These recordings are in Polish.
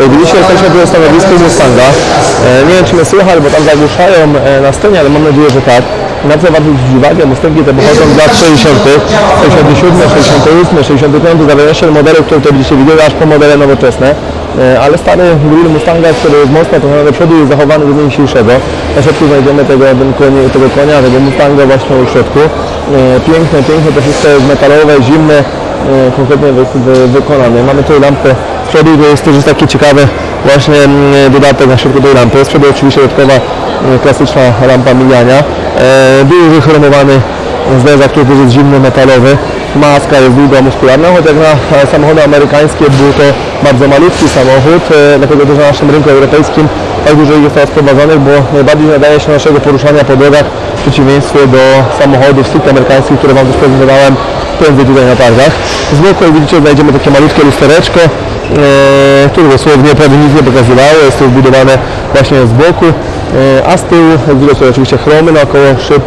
Widzicie, jesteśmy tu na stanowisku Mustanga. E, Nie wiem, czy mnie słychać, bo tam zagłuszają e, na scenie, ale mam nadzieję, że tak. Na co warto zwrócić uwagę, Mustangi te pochodzą z lat 60., 67, 68, 65, zależnie od modelu, który tutaj widzicie wideo, aż po modele nowoczesne. E, Ale stary grill Mustanga, który jest mocno to do przodu jest zachowany do dnia dzisiejszego. Na środku znajdziemy tego, konie, tego konia, tego Mustanga właśnie w środku. Piękne, piękne, to wszystko jest metalowe, zimne, konkretnie wy, wy, wykonane. Mamy tutaj lampkę z przodu, to jest też taki ciekawy właśnie mm, dodatek na środku tej lampy. Z przodu oczywiście dodatkowa e, klasyczna lampa mijania. E, Duży chromowany zderzak, który jest zimny, metalowy. Maska jest długa, muskularna, choć jak na e, samochody amerykańskie był to bardzo malutki samochód, e, dlatego też na naszym rynku europejskim tak dużo jest teraz prowadzonych, bo najbardziej nadaje się naszego poruszania po drogach przeciwieństwie do samochodów stricte amerykańskich, które Wam też prezentowałem prędzej tutaj na targach. Z boku, jak widzicie, znajdziemy takie malutkie lustereczko, e, które dosłownie prawie nic nie pokazywało, jest to wbudowane właśnie z boku, e, a z tyłu, jak widać, to oczywiście chromy naokoło szyb,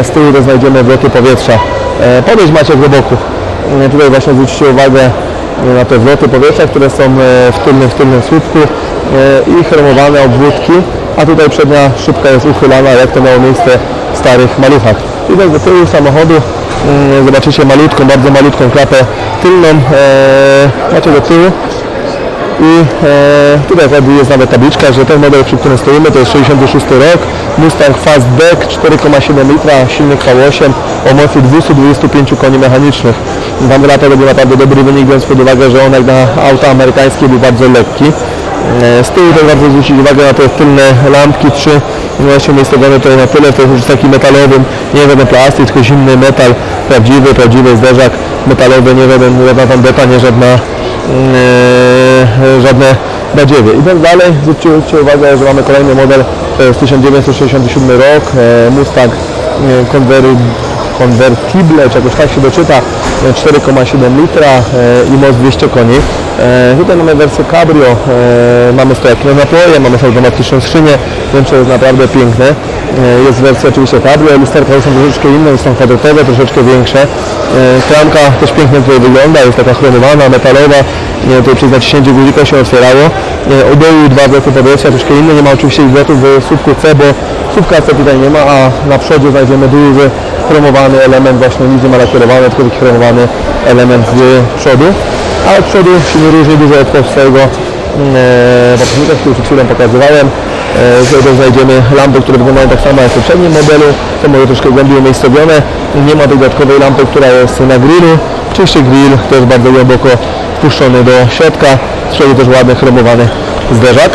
e, z tyłu to znajdziemy wloty powietrza. E, Podejdź Maciek do boku. E, Tutaj właśnie zwróćcie uwagę e, na te wloty powietrza, które są e, w tylnym, w tylnym słupku e, i chromowane obwódki, a tutaj przednia szybka jest uchylana, jak to miało miejsce w starych maluchach. I tak do tyłu samochodu mm, zobaczycie malutką, bardzo malutką klapę tylną, e, macie do tyłu i e, tutaj jest nawet tabliczka, że ten model, przy którym stoimy, to jest 66 rok, Mustang Fastback 4,7 litra, silnik V8 o mocy 225 koni mechanicznych. Tam lata robił naprawdę dobry wynik, biorąc pod uwagę, że on jak na auta amerykańskie był bardzo lekki. E, Z tyłu też warto zwrócić uwagę na te tylne lampki, trzy właśnie umiejscowione tutaj na tyle, to już taki metalowym, nie żaden plastik, tylko zimny metal, prawdziwy, prawdziwy zderzak metalowy, nie żaden, żadna tandeta, nie żadna e, żadne badziewie. Idąc dalej, zwróćcie uwagę, że mamy kolejny model, to jest 1967 rok, e, Mustang e, Conver- Convertible, czy jakoś tak się doczyta, e, 4,7 litra i moc 200 koni. E, Tutaj mamy wersję Cabrio, e, mamy stojakne napoje, mamy automatyczną skrzynię, wnętrze jest naprawdę piękne. E, Jest wersja oczywiście Cabrio, lusterka są troszeczkę inne, są kwadratowe, troszeczkę większe. Klamka też pięknie tutaj wygląda, jest taka chromowana, metalowa, tutaj przez naciśnięcie guzika się otwierało. Od dołu dwa wloty powietrza, troszkę inne, nie ma oczywiście wlotów w słupku C, bo słupka C tutaj nie ma, a na przodzie znajdziemy duży chromowany element, właśnie nic nie ma tylko taki chromowany element z przodu. A od przodu się nie różni dużo od swojego e, poprzednika, który przed chwilą pokazywałem. E, Tutaj też znajdziemy lampy, które wyglądają tak samo jak w poprzednim modelu, są może troszkę głębiej umiejscowione. Nie ma tej dodatkowej lampy, która jest na grillu. Oczywiście grill to jest bardzo głęboko wpuszczony do środka. Z przodu też ładny chromowany zderzak.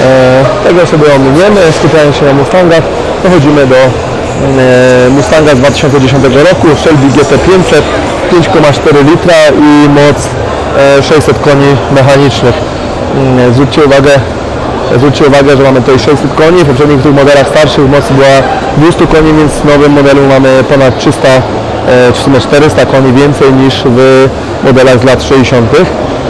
E, tego sobie ominiemy, skupiając się na Mustangach, dochodzimy do e, Mustanga z 2010 roku, Shelby GT500, 5,4 litra i moc e, 600 koni mechanicznych. Mm, Zwróćcie uwagę, zwróćcie uwagę, że mamy tutaj 600 koni, w poprzednich tych modelach starszych moc była 200 koni, więc w nowym modelu mamy ponad 300 e, czy w sumie 400 koni więcej niż w modelach z lat 60.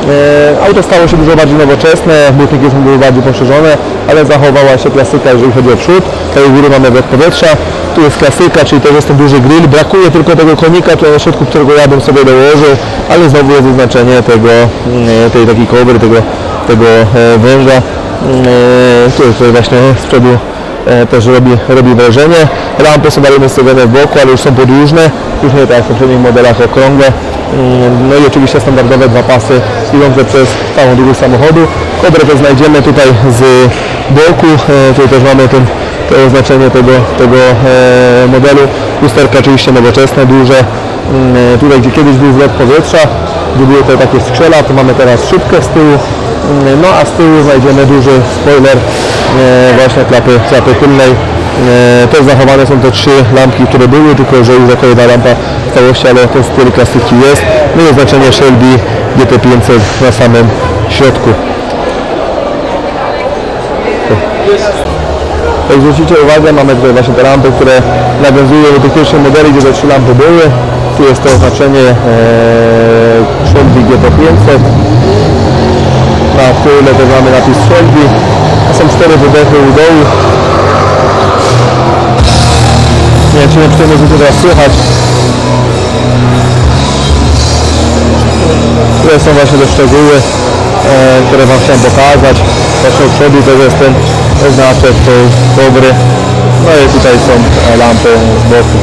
E, Auto stało się dużo bardziej nowoczesne, butniki są dużo bardziej poszerzone, ale zachowała się klasyka, jeżeli chodzi o przód. Tutaj u góry mamy blok powietrza, tu jest klasyka, czyli też jest ten duży grill. Brakuje tylko tego konika, tutaj na środku, którego ja bym sobie dołożył, ale znowu jest zaznaczenie tego, mm, tej takiej cover, tego, tego e, węża, e, który tutaj właśnie z przodu e, też robi, robi wrażenie. Lampy są dalej ustawione w boku, ale już są podłużne, już nie tak jak w poprzednich modelach okrągłe. Mm, No i oczywiście standardowe dwa pasy idące przez całą długość samochodu. Kobrę też znajdziemy tutaj z boku, e, tutaj też mamy ten, to oznaczenie tego, tego e, modelu. Lusterka oczywiście nowoczesne, duże. Mm, e, Tutaj gdzie kiedyś był wlot powietrza, gdzie były te takie skrzela, to mamy teraz szybkę z tyłu. Mm, No a z tyłu znajdziemy duży spoiler e, właśnie klapy, klapy tylnej. E, Też zachowane są te trzy lampki, które były, tylko że już jako jedna lampa w całości, ale ten styl klasyki jest. No i oznaczenie Shelby GT500 na samym środku. Jak zwrócicie uwagę, mamy tutaj właśnie te lampy, które nawiązują do tych pierwszych modeli, gdzie te trzy lampy były. Tu jest to oznaczenie e, Shelby GT500. Na tyle też mamy napis Shelby. Są cztery wydechy u dołu. Nie wiem, czy mnie przy tej muzyce teraz słychać. Które są właśnie te szczegóły. E, które Wam chciałem pokazać. Właśnie od przodu też jest ten znaczek, to jest dobry. No i tutaj są e, lampy z boku.